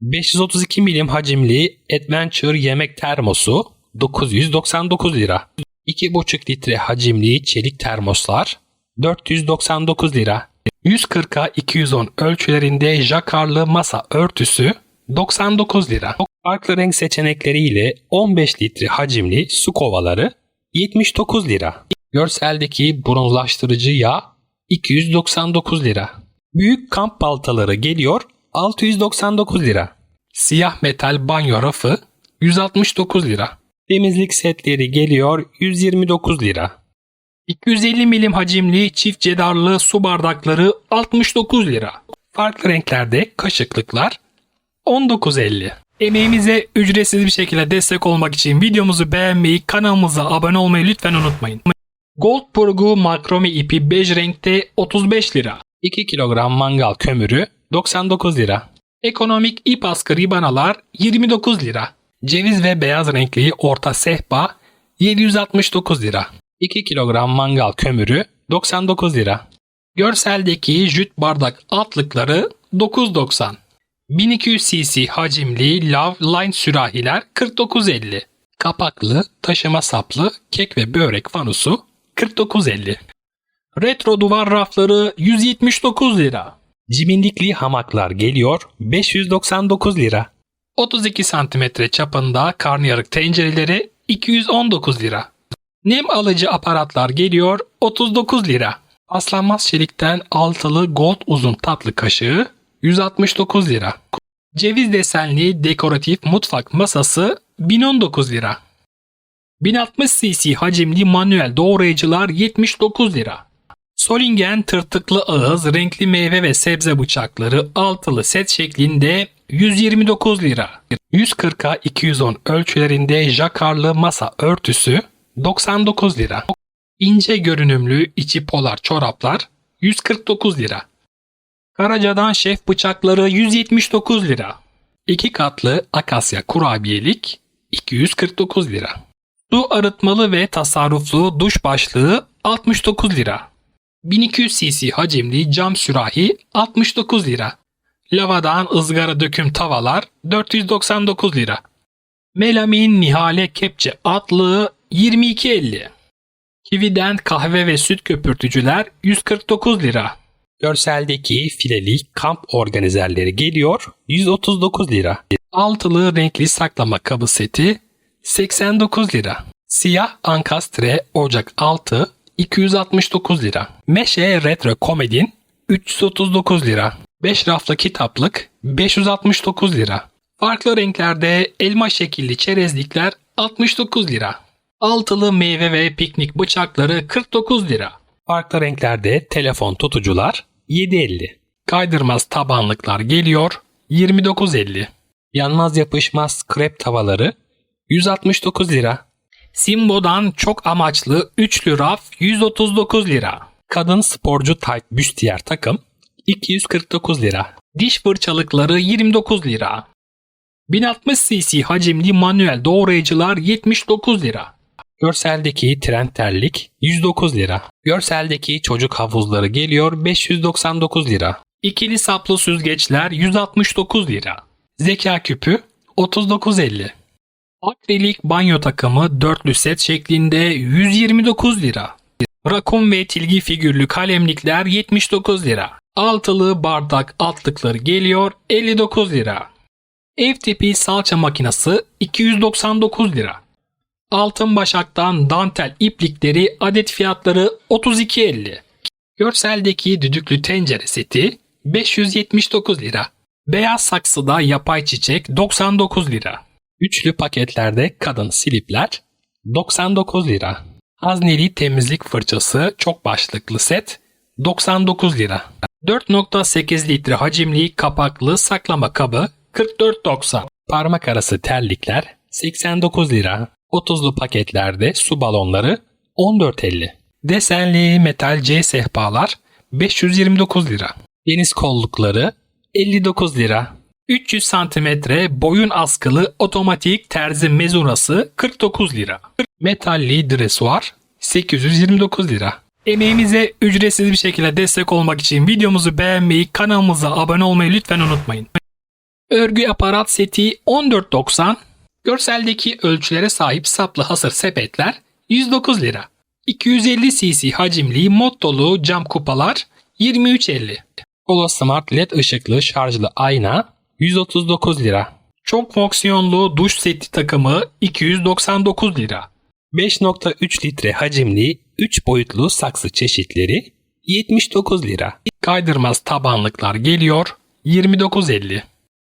532 milim hacimli Adventure yemek termosu 999 lira. 2,5 litre hacimli çelik termoslar 499 lira. 140'a 210 ölçülerinde jakarlı masa örtüsü 99 lira. Farklı renk seçenekleriyle 15 litre hacimli su kovaları 79 lira. Görseldeki bronzlaştırıcı yağ 299 lira. Büyük kamp baltaları geliyor 699 lira. Siyah metal banyo rafı 169 lira. Temizlik setleri geliyor 129 lira. 250 milim hacimli çift cedarlı su bardakları 69 lira. Farklı renklerde kaşıklıklar 19.50. Emeğimize ücretsiz bir şekilde destek olmak için videomuzu beğenmeyi, kanalımıza abone olmayı lütfen unutmayın. Goldburgu makrome ipi bej renkte 35 lira. 2 kilogram mangal kömürü 99 lira. Ekonomik ip askı ribanalar 29 lira. Ceviz ve beyaz renkli orta sehpa 769 lira. 2 kilogram mangal kömürü 99 lira. Görseldeki jüt bardak altlıkları 9.90. 1200 cc hacimli Love Line sürahiler 49.50. Kapaklı, taşıma saplı kek ve börek fanusu 49.50. Retro duvar rafları 179 lira. Cimindikli hamaklar geliyor 599 lira. 32 santimetre çapında karnıyarık tencereleri 219 lira. Nem alıcı aparatlar geliyor 39 lira. Aslanmaz çelikten altılı gold uzun tatlı kaşığı 169 lira. Ceviz desenli dekoratif mutfak masası 1019 lira. 1060 cc hacimli manuel doğrayıcılar 79 lira. Solingen tırtıklı ağız renkli meyve ve sebze bıçakları altılı set şeklinde 129 lira. 140'a 210 ölçülerinde jakarlı masa örtüsü 99 lira. İnce görünümlü içi polar çoraplar 149 lira. Karaca'dan şef bıçakları 179 lira. 2 katlı akasya kurabiyelik 249 lira. Su arıtmalı ve tasarruflu duş başlığı 69 lira. 1200 cc hacimli cam sürahi 69 lira. Lavadan ızgara döküm tavalar 499 lira. Melamin Nihale Kepçe atlığı 22.50. Kivi'den kahve ve süt köpürtücüler 149 lira. Görseldeki fileli kamp organizerleri geliyor 139 lira. Altılı renkli saklama kabı seti 89 lira. Siyah ankastre ocak altı 269 lira. Meşe retro komedin 339 lira. 5 raflı kitaplık 569 lira. Farklı renklerde elma şekilli çerezlikler 69 lira. Altılı meyve ve piknik bıçakları 49 lira. Farklı renklerde telefon tutucular 7.50. Kaydırmaz tabanlıklar geliyor 29.50. Yanmaz yapışmaz krep tavaları 169 lira. Simbo'dan çok amaçlı üçlü raf 139 lira. Kadın sporcu tight büstiyer takım 249 lira. Diş fırçalıkları 29 lira. 1060 cc hacimli manuel doğrayıcılar 79 lira. Görseldeki trend terlik 109 lira. Görseldeki çocuk havuzları geliyor 599 lira. İkili saplı süzgeçler 169 lira. Zeka küpü 39.50. Akrilik banyo takımı dörtlü set şeklinde 129 lira. Rakun ve tilgi figürlü kalemlikler 79 lira. Altılı bardak altlıkları geliyor 59 lira. Ev tipi salça makinesi 299 lira. Altın başaktan dantel iplikleri adet fiyatları 32.50. Görseldeki düdüklü tencere seti 579 lira. Beyaz saksıda yapay çiçek 99 lira. Üçlü paketlerde kadın silipler 99 lira. Hazneli temizlik fırçası çok başlıklı set 99 lira. 4.8 litre hacimli kapaklı saklama kabı 44.90. Parmak arası terlikler 89 lira. 30'lu paketlerde su balonları 14.50. Desenli metal C sehpalar 529 lira. Deniz kollukları 59 lira. 300 santimetre boyun askılı otomatik terzi mezurası 49 lira. Metalli dresuar 829 lira. Emeğimize ücretsiz bir şekilde destek olmak için videomuzu beğenmeyi, kanalımıza abone olmayı lütfen unutmayın. Örgü aparat seti 14.90. Görseldeki ölçülere sahip saplı hasır sepetler 109 lira. 250 cc hacimli mod dolu cam kupalar 23.50. Polo Smart LED ışıklı şarjlı ayna 139 lira. Çok fonksiyonlu duş seti takımı 299 lira. 5.3 litre hacimli 3 boyutlu saksı çeşitleri 79 lira. Kaydırmaz tabanlıklar geliyor 29.50.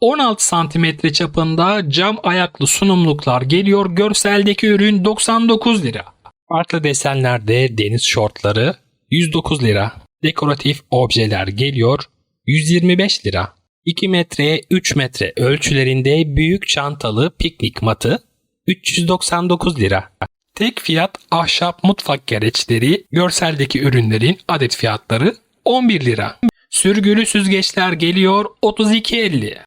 16 santimetre çapında cam ayaklı sunumluklar geliyor. Görseldeki ürün 99 lira. Farklı desenlerde deniz şortları 109 lira. Dekoratif objeler geliyor 125 lira. 2 metreye 3 metre ölçülerinde büyük çantalı piknik matı 399 lira. Tek fiyat ahşap mutfak gereçleri görseldeki ürünlerin adet fiyatları 11 lira. Sürgülü süzgeçler geliyor 32.50.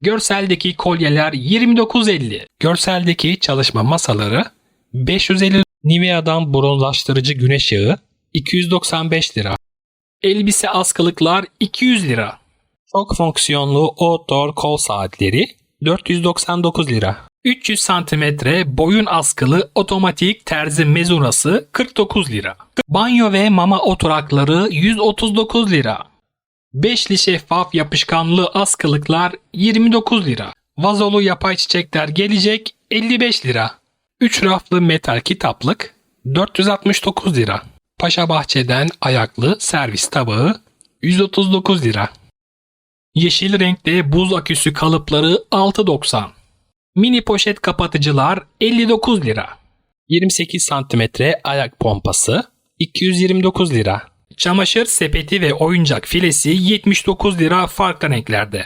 Görseldeki kolyeler 29.50. Görseldeki çalışma masaları 550 Nivea'dan bronzlaştırıcı güneş yağı 295 lira. Elbise askılıklar 200 lira. Çok fonksiyonlu outdoor kol saatleri 499 lira. 300 santimetre boyun askılı otomatik terzi mezurası 49 lira. Banyo ve mama oturakları 139 lira. Beşli şeffaf yapışkanlı askılıklar 29 lira. Vazolu yapay çiçekler gelecek 55 lira. 3 raflı metal kitaplık 469 lira. Paşa Bahçe'den ayaklı servis tabağı 139 lira. Yeşil renkte buz aküsü kalıpları 6.90. Mini poşet kapatıcılar 59 lira. 28 santimetre ayak pompası 229 lira. Çamaşır sepeti ve oyuncak filesi 79 lira farklı renklerde.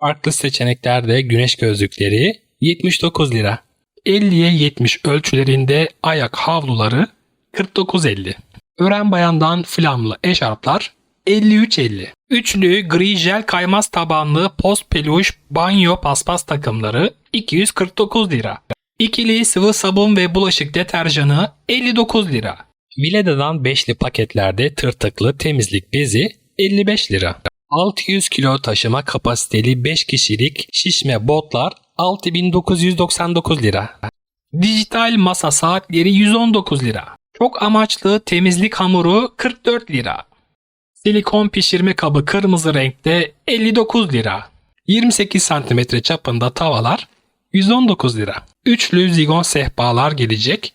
Farklı seçeneklerde güneş gözlükleri 79 lira. 50'ye 70 ölçülerinde ayak havluları 49.50. Ören bayandan flamlı eşarplar 53.50. Üçlü gri jel kaymaz tabanlı post peluş banyo paspas takımları 249 lira. İkili sıvı sabun ve bulaşık deterjanı 59 lira. Vileda'dan beşli paketlerde tırtıklı temizlik bezi 55 lira. 600 kilo taşıma kapasiteli 5 kişilik şişme botlar 6999 lira. Dijital masa saatleri 119 lira. Çok amaçlı temizlik hamuru 44 lira. Silikon pişirme kabı kırmızı renkte 59 lira. 28 cm çapında tavalar 119 lira. Üçlü zigon sehpalar gelecek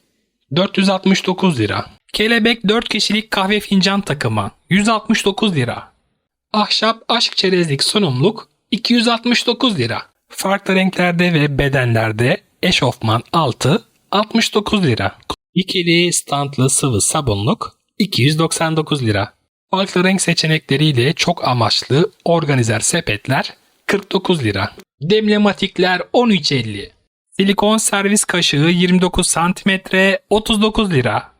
469 lira. Kelebek 4 kişilik kahve fincan takımı 169 lira. Ahşap aşk çerezlik sunumluk 269 lira. Farklı renklerde ve bedenlerde eşofman altı 69 lira. İkili standlı sıvı sabunluk 299 lira. Farklı renk seçenekleriyle çok amaçlı organizer sepetler 49 lira. Demlematikler 13.50. Silikon servis kaşığı 29 cm 39 lira.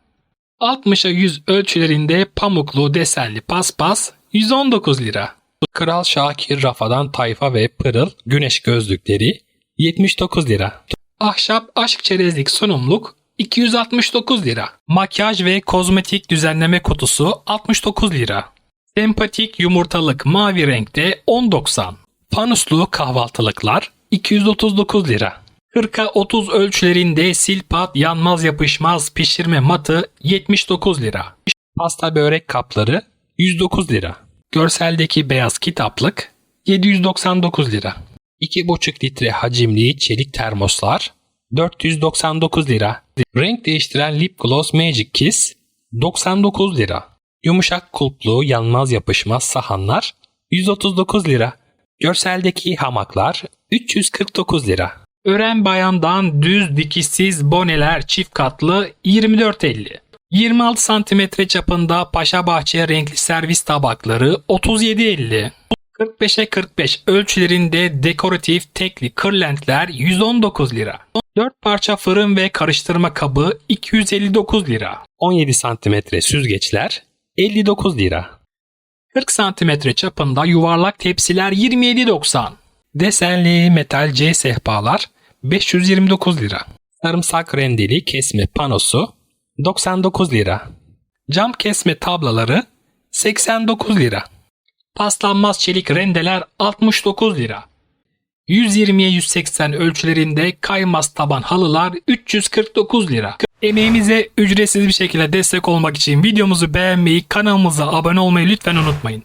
60'a 100 ölçülerinde pamuklu desenli paspas 119 lira. Kral Şakir Rafa'dan tayfa ve pırıl güneş gözlükleri 79 lira. Ahşap aşk çerezlik sunumluk 269 lira. Makyaj ve kozmetik düzenleme kutusu 69 lira. Sempatik yumurtalık mavi renkte 10.90. Panuslu kahvaltılıklar 239 lira. 40'a 30 ölçülerinde silpat yanmaz yapışmaz pişirme matı 79 lira. Pasta börek kapları 109 lira. Görseldeki beyaz kitaplık 799 lira. 2,5 litre hacimli çelik termoslar 499 lira. Renk değiştiren lip gloss Magic Kiss 99 lira. Yumuşak kulplu yanmaz yapışmaz sahanlar 139 lira. Görseldeki hamaklar 349 lira. Ören bayandan düz dikişsiz boneler çift katlı 24.50. 26 santimetre çapında Paşa Bahçe renkli servis tabakları 37.50. 45'e 45 ölçülerinde dekoratif tekli kırlentler 119 lira. 4 parça fırın ve karıştırma kabı 259 lira. 17 santimetre süzgeçler 59 lira. 40 santimetre çapında yuvarlak tepsiler 27.90. Desenli metal C sehpalar 529 lira. Sarımsak rendeli kesme panosu 99 lira. Cam kesme tablaları 89 lira. Paslanmaz çelik rendeler 69 lira. 120'ye 180 ölçülerinde kaymaz taban halılar 349 lira. Emeğimize ücretsiz bir şekilde destek olmak için videomuzu beğenmeyi, kanalımıza abone olmayı lütfen unutmayın.